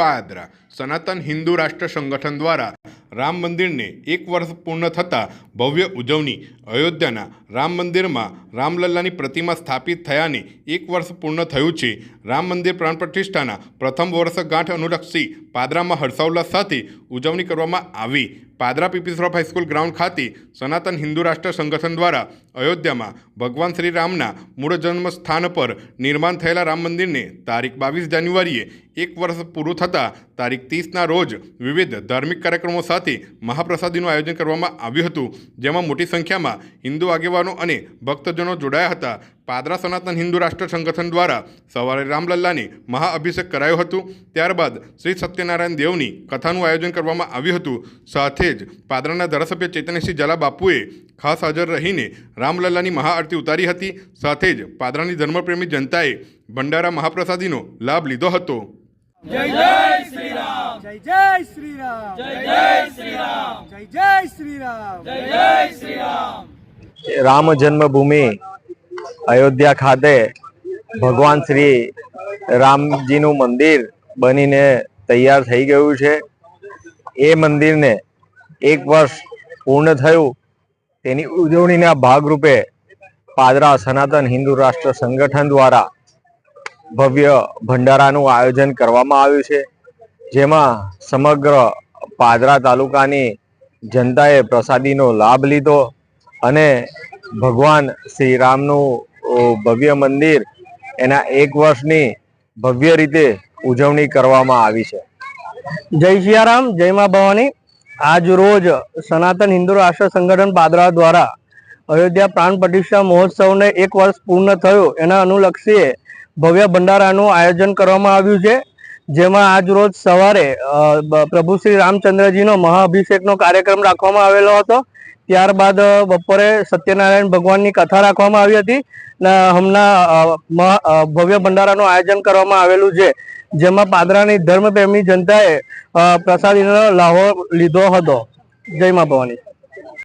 પાદરા સનાતન હિન્દુ રાષ્ટ્ર સંગઠન દ્વારા રામ મંદિરને એક વર્ષ પૂર્ણ થતાં ભવ્ય ઉજવણી અયોધ્યાના રામ મંદિરમાં રામલલ્લાની પ્રતિમા સ્થાપિત થયાને એક વર્ષ પૂર્ણ થયું છે. રામ મંદિર પ્રાણ પ્રતિષ્ઠાના પ્રથમ વર્ષગાંઠ અનુલક્ષી પાદરામાં હર્ષોલ્લાસ સાથે ઉજવણી કરવામાં આવી. પાદરા પીપીસરોફ હાઈસ્કૂલ ગ્રાઉન્ડ ખાતે સનાતન હિન્દુ રાષ્ટ્ર સંગઠન દ્વારા અયોધ્યામાં ભગવાન શ્રી રામના મૂળ જન્મ સ્થાન પર નિર્માણ થયેલા રામ મંદિરને તારીખ બાવીસ જાન્યુઆરીએ એક વર્ષ પૂરું થતાં તારીખ ત્રીસના રોજ વિવિધ ધાર્મિક કાર્યક્રમો સાથે મહાપ્રસાદીનું આયોજન કરવામાં આવ્યું હતું, જેમાં મોટી સંખ્યામાં હિન્દુ આગેવાનો અને ભક્તજનો જોડાયા હતા. પાદરા સનાતન હિન્દુ રાષ્ટ્ર સંગઠન દ્વારા સવારે રામલલ્લાને મહાઅભિષેક કરાયો હતું. ત્યારબાદ શ્રી સત્યનારાયણ દેવની કથાનું આયોજન કરવામાં આવ્યું હતું. સાથે જ પાદરાના ધારાસભ્ય ચેતનસિંહ ઝાલા બાપુએ ખાસ હાજર રહીને રામલલ્લાની મહાઆરતી ઉતારી હતી. સાથે જ પાદરાની ધર્મપ્રેમી જનતાએ ભંડારા મહાપ્રસાદીનો લાભ લીધો હતો. જય જય શ્રી રામ જય જય શ્રી રામ જય જય શ્રી રામ જય જય શ્રી રામ જય જય શ્રી રામ રામ જન્મભૂમિ અયોધ્યા ખાતે ભગવાન શ્રી રામજીનું મંદિર બનીને તૈયાર થઈ ગયું છે. એ મંદિરને એક વર્ષ પૂર્ણ થયું. તેની ઉજવણીના ભાગરૂપે પાદરા સનાતન હિન્દુ રાષ્ટ્ર સંગઠન દ્વારા ભવ્ય ભંડારાનું આયોજન કરવામાં આવ્યું છે, જેમાં સમગ્ર પાદરા તાલુકાની જનતાએ પ્રસાદીનો લાભ લીધો અને ભગવાન શ્રી રામનું ભવ્ય મંદિર એના એક વર્ષની ભવ્ય રીતે ઉજવણી કરવામાં આવી છે. જય સિયારામ જય મા ભવાની. આજ રોજ સનાતન હિન્દુ રાષ્ટ્ર સંગઠન પાદરા દ્વારા અયોધ્યા પ્રાણ પ્રતિષ્ઠા મહોત્સવને એક વર્ષ પૂર્ણ થયું એના અનુલક્ષીએ ભવ્ય ભંડારાનું આયોજન કરવામાં આવ્યું છે, જેમાં આજ રોજ સવારે પ્રભુ શ્રી રામચંદ્રજીનો મહાઅભિષેકનો કાર્યક્રમ રાખવામાં આવેલો હતો. ત્યારબાદ બપોરે સત્યનારાયણ ભગવાનની કથા રાખવામાં આવી હતી. ને, હમણાં ભવ્ય ભંડારાનું આયોજન કરવામાં આવેલું છે, જેમાં પાદરાની ધર્મપ્રેમી જનતાએ પ્રસાદીનો લાહો લીધો હતો. જય મા ભવાની.